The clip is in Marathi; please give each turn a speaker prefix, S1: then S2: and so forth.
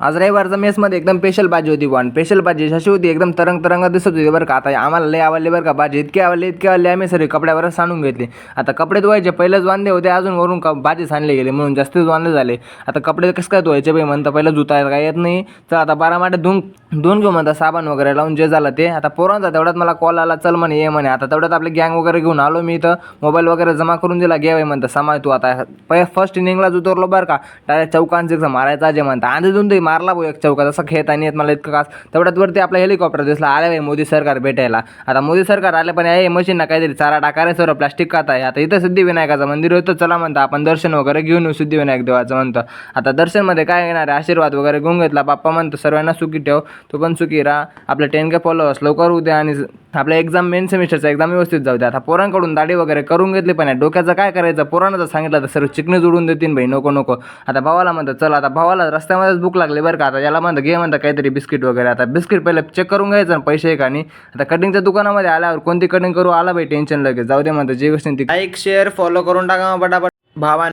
S1: आज रविवारचा मेसमध्ये एकदम स्पेशल भाजी होती पण स्पेशल भाजी अशी होती एकदम तरंग तरंग दिसत होती बरं का. आता आम्हाला लय आवडली बरं का भाजी. इतकी आवडली इतकी आवडली आम्ही सगळे कपड्यावर सांडून घेतले. आता कपडे धुवायचे पहिलेच वांदे होते अजून वरून क भाजी सांडले गेले म्हणून जास्तीच वांदे झाले. आता कपडे कसं काय धुवायचे बाई म्हणता पहिलं धुता काय येत नाही. तर आता बारा माटे धुवून धुवून घेऊ म्हणता साबण वगैरे लावून जे झालं ते. आता पोरांचा तेवढ्यात मला कॉल आला चल म्हणे ये म्हणे. आता तेवढ्यात आपले गँग वगैरे घेऊन आलो मी इथं. मोबाईल वगैरे जमा करून दिला घे बाई म्हणता समाय तू आता. पहि फर्स्ट इनिंगलाच उतरलो बरं का. डायरेक्ट चौकांचे मारायचा जे म्हणता. आधी धुवून दे मारला भाऊ एक चौकात असं खेळता नाही येत मला इतकं कास तेवढ्यात वरती आपला हेलिकॉप्टर दिसला. आले भाई मोदी सरकार भेटायला. आता मोदी सरकार आले पण आहे मशीनना काहीतरी चारा टाकारे सर्व प्लास्टिक खात आहे. आता इथं सिद्धिविनायकाचं मंदिर होतं चला म्हणतं आपण दर्शन वगैरे घेऊन येऊ सिद्धिविनायक देवाचं म्हणतं. आता दर्शनमध्ये काय येणार आहे? आशीर्वाद वगैरे घेऊन घेतला बाप्पा म्हणतो सर्वांना सुखी ठेव तू पण सुखी राहा. आपलं टेन के फॉलोअर्स लवकर होऊ आणि आपल्या एक्झाम मेन सेमिस्टरचा एक्झाम व्यवस्थित जाऊ द्या आता पोरांकडून दाढी वगैरे करून घेतली पण आहे डोक्याचं काय करायचं? पोरांना जर सांगितलं तर सर्व चिकणे जोडून देतील भाई नको नको. आता भावाला म्हणतं चला आता भावाला रस्त्यामध्येच भूक लागली बरं का. आता याला म्हणतं घे म्हणतं काहीतरी बिस्किट वगैरे. आता बिस्किट पहिले चेक करून घ्यायचं आणि पैसे का नाही आता कटिंगच्या दुकानामध्ये आल्यावर कोणती कटिंग करू? आला भाई टेन्शन लगेच. जाऊ दे म्हणतं जे गोष्टी ती लाईक शेअर फॉलो करून टाका मग पटापट. भावा